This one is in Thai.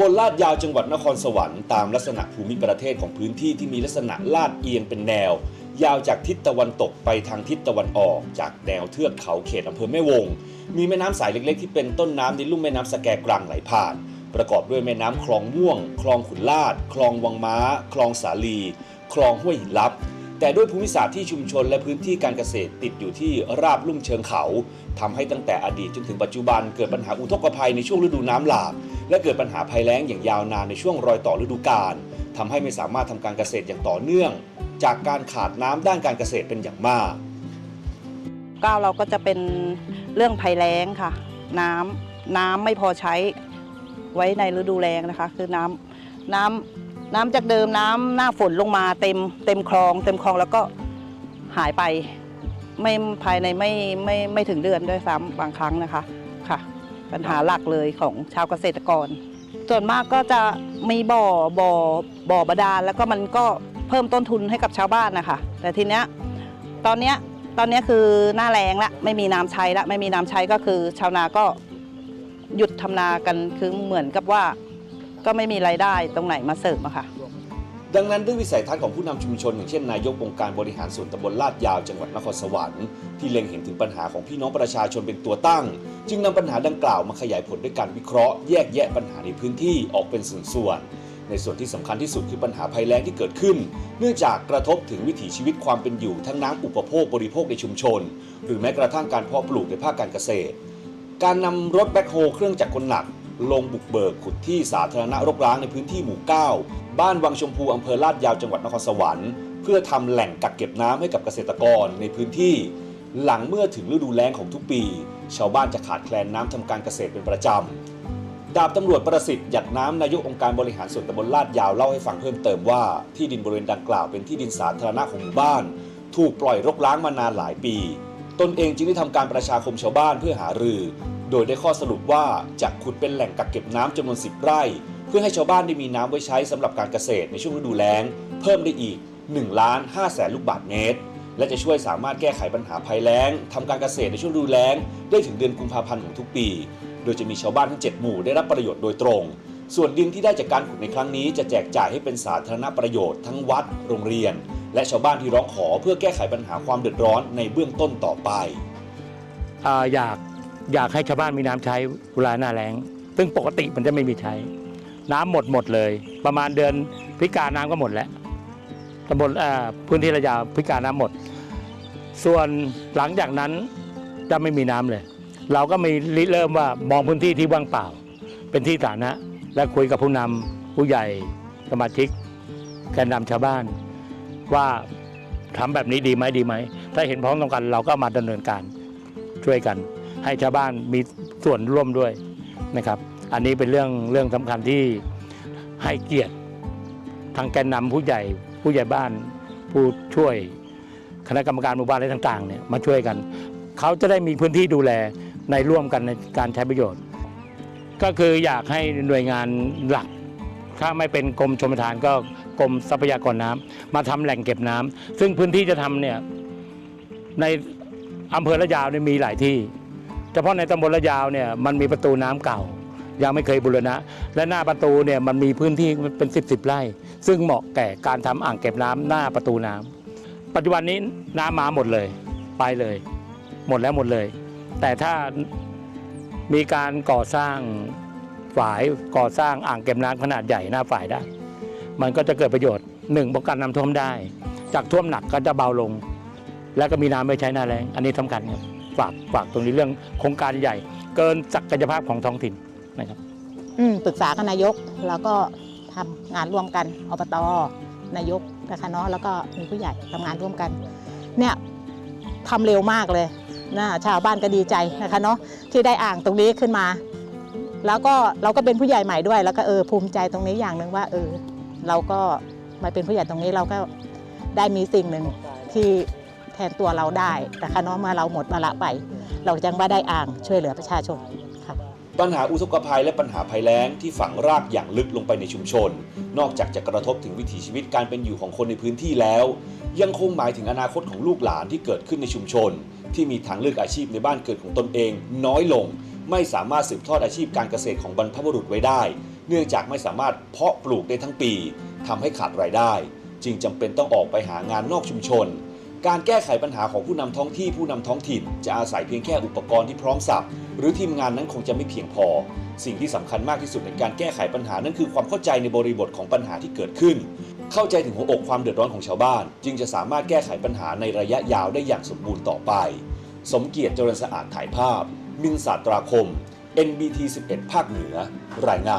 บลลาดยาวจังหวัดนครสวรรค์ตามลักษณะภูมิประเทศของพื้นที่ที่มีลักษณะลาดเอียงเป็นแนว ยาวจากทิศตะวันตกไปทางทิศตะวันออก จากแนวเทือกเขาเขตอำเภอแม่วง มีแม่น้ำสายเล็กๆ ที่เป็นต้นน้ำในลุ่มแม่น้ำสแกกรังไหลผ่าน ประกอบด้วยแม่น้ำคลองม่วง คลองขุนลาด คลองวังม้า คลองสาลี คลองห้วยหินลับแต่ด้วยภูมิศาสตร์ที่ชุมชนและพื้นที่การเกษตรติดอยู่ที่ราบลุ่มเชิงเขาทำให้ตั้งแต่อดีตจนถึงปัจจุบันเกิดปัญหาอุทกภัยในช่วงฤดูน้ำหลาก และเกิดปัญหาภัยแล้งอย่างยาวนานในช่วงรอยต่อฤดูกาลทำให้ไม่สามารถทำการเกษตรอย่างต่อเนื่อง จากการขาดน้ำด้านการเกษตรเป็นอย่างมากก้าวเราก็จะเป็นเรื่องภัยแล้งค่ะ น้ำน้ำไม่พอใช้ไว้ในฤดูแล้งนะคะ คือน้ำน้ำน้ำจากเดิมน้ำหน้าฝนลงมาเต็มเต็มคลอง เต็มคลองแล้วก็หายไปไม่ภายในไม่ไม่ไม่ถึงเดือนด้วยซ้ำบางครั้งนะคะ ปัญหาหลักเลยของชาวเกษตรกร ส่วนมากก็จะมีบ่อบ่อบ่อบาดาลแล้วก็มันก็เพิ่มต้นทุนให้กับชาวบ้านนะคะแต่ทีเนี้ยตอนเนี้ยตอนนี้คือหน้าแรงละไม่มีน้ำใช้ละไม่มีน้ำใช้ก็คือ ชาวนาก็หยุดทำนากันคือเหมือนกับว่า ก็ไม่มีไรายได้ตรงไหนมาเสริมอะค่ะ ดังนั้นด้วยวิสัยทัศน์ของผู้นำชุมชน อย่างเช่นนายกองค์การบริหารส่วนตำบลลาดยาวจังหวัดนครสวรรค์ที่เล็งเห็นถึงปัญหาของพี่น้องประชาชนเป็นตัวตั้ง จึงนำปัญหาดังกล่าวมาขยายผลด้วยการวิเคราะห์แยกแยะปัญหาในพื้นที่ออกเป็นส่วนๆในส่วนที่สำคัญที่สุดคือปัญหาภัยแล้งที่เกิดขึ้น เนื่องจากกระทบถึงวิถีชีวิตความเป็นอยู่ทั้งน้ำอุปโภคบริโภคในชุมชน หรือแม้กระทั่งการเพาะปลูกในภาคการเกษตร การนำรถแบ็คโฮเครื่องจักรกลหนัก ลงบุกเบิกขุดที่สาธารณะรกร้างในพื้นที่หมู่ 9 บ้านวังชมพูอำเภอลาดยาวจังหวัดนครสวรรค์เพื่อทำแหล่งกักเก็บน้ำให้กับเกษตรกรในพื้นที่ หลังเมื่อถึงฤดูแล้งของทุกปี ชาวบ้านจะขาดแคลนน้ำทำการเกษตรเป็นประจำ ดาบตำรวจประสิทธิ์หยัดน้ำนายกองค์การบริหารส่วนตำบลลาดยาวเล่าให้ฟังเพิ่มเติมว่าที่ดินบริเวณดังกล่าวเป็นที่ดินสาธารณะของหมู่บ้าน ถูกปล่อยรกร้างมานานหลายปี ตนเองจึงได้ทำการประชาคมชาวบ้านเพื่อหารือ โดยได้ข้อสรุปว่าจะขุดเป็นแหล่งกักเก็บน้ำจำนวน 10 ไร่ เพื่อให้ชาวบ้านได้มีน้ำไว้ใช้สำหรับการเกษตรในช่วงฤดูแล้ง เพิ่มได้อีก1ล้าน5แสนลูกบาศก์เมตร และจะช่วยสามารถแก้ไขปัญหาภัยแล้งทำการเกษตรในช่วงฤดูแล้ง ได้ถึงเดือนกุมภาพันธ์ของทุกปี โดยจะมีชาวบ้านทั้ง 7 หมู่ได้รับประโยชน์โดยตรง ส่วนดินที่ได้จากการขุดในครั้งนี้ จะแจกจ่ายให้เป็นสาธารณประโยชน์ทั้งวัด โรงเรียน และชาวบ้านที่ร้องขอเพื่อแก้ไขปัญหาความเดือดร้อนในเบื้องต้นต่อไปออยาก อยากให้ชาวบ้านมีน้ำใช้เวลาหน้าแล้ง ซึ่งปกติมันจะไม่มีใช้ น้ำหมดหมดเลย ประมาณเดือนพิกาน้ำก็หมดแล้วตำบลพื้นที่ระยาวพฤศจิกาน้ำหมด ส่วนหลังจากนั้นจะไม่มีน้ำเลย เราก็มีริเริ่มว่ามองพื้นที่ที่ว่างเปล่า เป็นที่สาธารณะและคุยกับผู้นำผู้ใหญ่สมาชิกแกนนำชาวบ้าน ว่าทำแบบนี้ดีไหมดีไหม ถ้าเห็นพ้องตรงกันเราก็มาดำเนินการช่วยกัน ให้ชาวบ้านมีส่วนร่วมด้วยนะครับ อันนี้เป็นเรื่องเรื่องสำคัญที่ให้เกียรติทางแกนนำผู้ใหญ่ผู้ใหญ่บ้านผู้ช่วยคณะกรรมการหมู่บ้านอะไรต่างๆเนี่ยมาช่วยกัน เขาจะได้มีพื้นที่ดูแลในร่วมกันในการใช้ประโยชน์ ก็คืออยากให้หน่วยงานหลัก ถ้าไม่เป็นกรมชมทานก็กรมทรัพยากรน้ำมาทำแหล่งเก็บน้ำซึ่งพื้นที่จะทำเนี่ยในอำเภอละยาวเนี่ยมีหลายที่ เฉพาะในตำบลละยาวเนี่ยมันมีประตูน้ำเก่า ยังไม่เคยบูรณะ และหน้าประตูเนี่ยมันมีพื้นที่เป็น 10บสไร่ ซึ่งเหมาะแก่การทำอ่างเก็บน้ำหน้าประตูน้ำปัจจุบันนี้น้ำมาหมดเลยไปเลย หมดแล้วหมดเลย แต่ถ้ามีการก่อสร้างฝายก่อสร้างอ่างเก็บน้ำขนาดใหญ่หน้าฝายได้ มันก็จะเกิดประโยชน์หนึ่งป้องกันน้ำท่วมได้ จากท่วมหนักก็จะเบาลง แล้วก็มีน้ำไม่ใช้หน้าแรงอันนี้สำคัญครับ ฝากฝากตรงนี้เรื่องโครงการใหญ่ เกินศักยภาพของท้องถิ่นนะครับอืมปรึกษากับนายกแล้วก็ทำงานร่วมกันอบตนายกนะคะเนาะแล้วก็มีผู้ใหญ่ทำงานร่วมกัน เนี่ยทำเร็วมากเลยนะชาวบ้านก็ดีใจนะคะเนาะที่ได้อ่างตรงนี้ขึ้นมา แล้วก็เราก็เป็นผู้ใหญ่ใหม่ด้วย แล้วก็เออภูมิใจตรงนี้อย่างหนึ่งว่าเออเราก็มาเป็นผู้ใหญ่ตรงนี้เราก็ได้มีสิ่งหนึ่งที่ ทนตัวเราได้นะคะเนาะเมื่อเราหมดมาละไป เราจังว่าได้อ่างช่วยเหลือประชาชนค่ะปัญหาอุทกภัยและปัญหาภัยแล้งที่ฝังรากอย่างลึกลงไปในชุมชน นอกจากจะกระทบถึงวิถีชีวิตการเป็นอยู่ของคนในพื้นที่แล้ว ยังคงหมายถึงอนาคตของลูกหลานที่เกิดขึ้นในชุมชน ที่มีทางเลือกอาชีพในบ้านเกิดของตนเอง น้อยลง ไม่สามารถสืบทอดอาชีพการเกษตรของบรรพบุรุษไว้ได้ เนื่องจากไม่สามารถเพาะปลูกได้ทั้งปีทำให้ขาดรายได้ จึงจำเป็นต้องออกไปหางานนอกชุมชน การแก้ไขปัญหาของผู้นำท้องที่ผู้นำท้องถิ่น จะอาศัยเพียงแค่อุปกรณ์ที่พร้อมสับหรือทีมงานนั้นคงจะไม่เพียงพอ สิ่งที่สำคัญมากที่สุดในการแก้ไขปัญหานั่นคือความเข้าใจในบริบทของปัญหาที่เกิดขึ้น เข้าใจถึงหัวอกความเดือดร้อนของชาวบ้าน จึงจะสามารถแก้ไขปัญหาในระยะยาวได้อย่างสมบูรณ์ต่อไป สมเกียรติเจริญสะอาดถ่ายภาพ มินศาตราคม NBT 11 ภาคเหนือ รายงาน